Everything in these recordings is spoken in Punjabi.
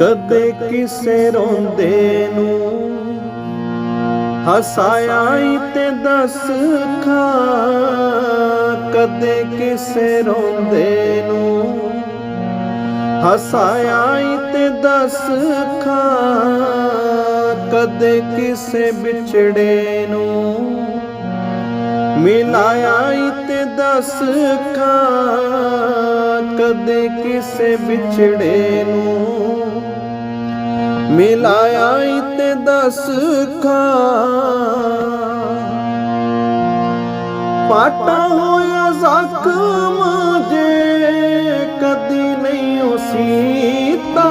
ਕਦੇ ਕਿਸੇ ਰੋਂਦੇ ਨੂੰ। ਹਸਾਇਆ ਈ ਤੇ ਦਸ ਖਾ ਕਦੇ ਕਿਸੇ ਰੋਂਦੇ ਨੂੰ। ਹਸਾਇਆ ਤੇ ਦਸ ਖਾ ਕਦੇ ਕਿਸੇ ਵਿਛੜੇ ਨੂੰ। ਮਿਲਾਇਆ ਤੇ ਦਸ ਖਾ ਕਦੇ ਕਿਸੇ ਵਿਛੜੇ ਨੂੰ ਮਿਲਾਇਆ ਈ ਤੇ ਦਸ ਖਾ। ਪਾਟਾ ਹੋਇਆ ਜ਼ਖਮ ਜੇ ਕਦੀ ਨਹੀਂ ਉਸੀਤਾ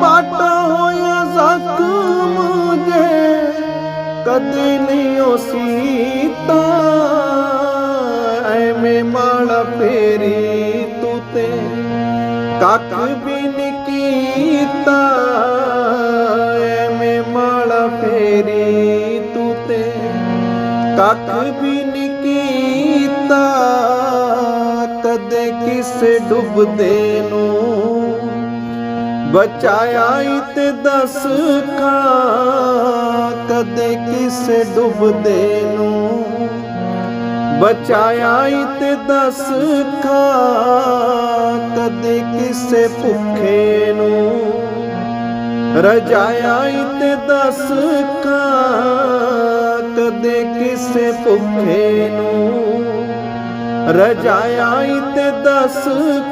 ਪਾਟਾ ਹੋਇਆ ਜ਼ਖਮ ਜੇ ਕਦੀ ਨਹੀਂ ਉਸੀਤਾ ਫੇਰੀ ਤੂੰ ਤੇ ਕੱਖ ਵੀ ਨੀ ਕੀਤਾ, ਐਵੇਂ ਮਾੜਾ ਫੇਰੀ ਤੂੰ ਤੇ ਕੱਖ ਵੀ ਨੀ ਕੀਤਾ, ਕਦੇ ਕਿਸੇ ਡੁੱਬਦੇ ਨੂੰ। ਬਚਾਇਆ ਈ ਤੇ ਦਸ ਖਾ, ਕਦੇ ਕਿਸੇ ਡੁੱਬਦੇ ਨੂੰ। ਬਚਾਇਆ ਈ ਤੇ ਦਸ ਖਾ, ਕਦੇ ਕਿਸੇ ਭੁੱਖੇ ਨੂੰ। ਰਜਾਇਆ ਈ ਤੇ ਦਸ ਖਾ, ਕਦੇ ਕਿਸੇ ਭੁੱਖੇ ਨੂੰ। ਰਜਾਇਆ ਈ ਤੇ ਦਸ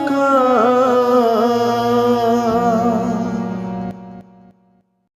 ਖਾ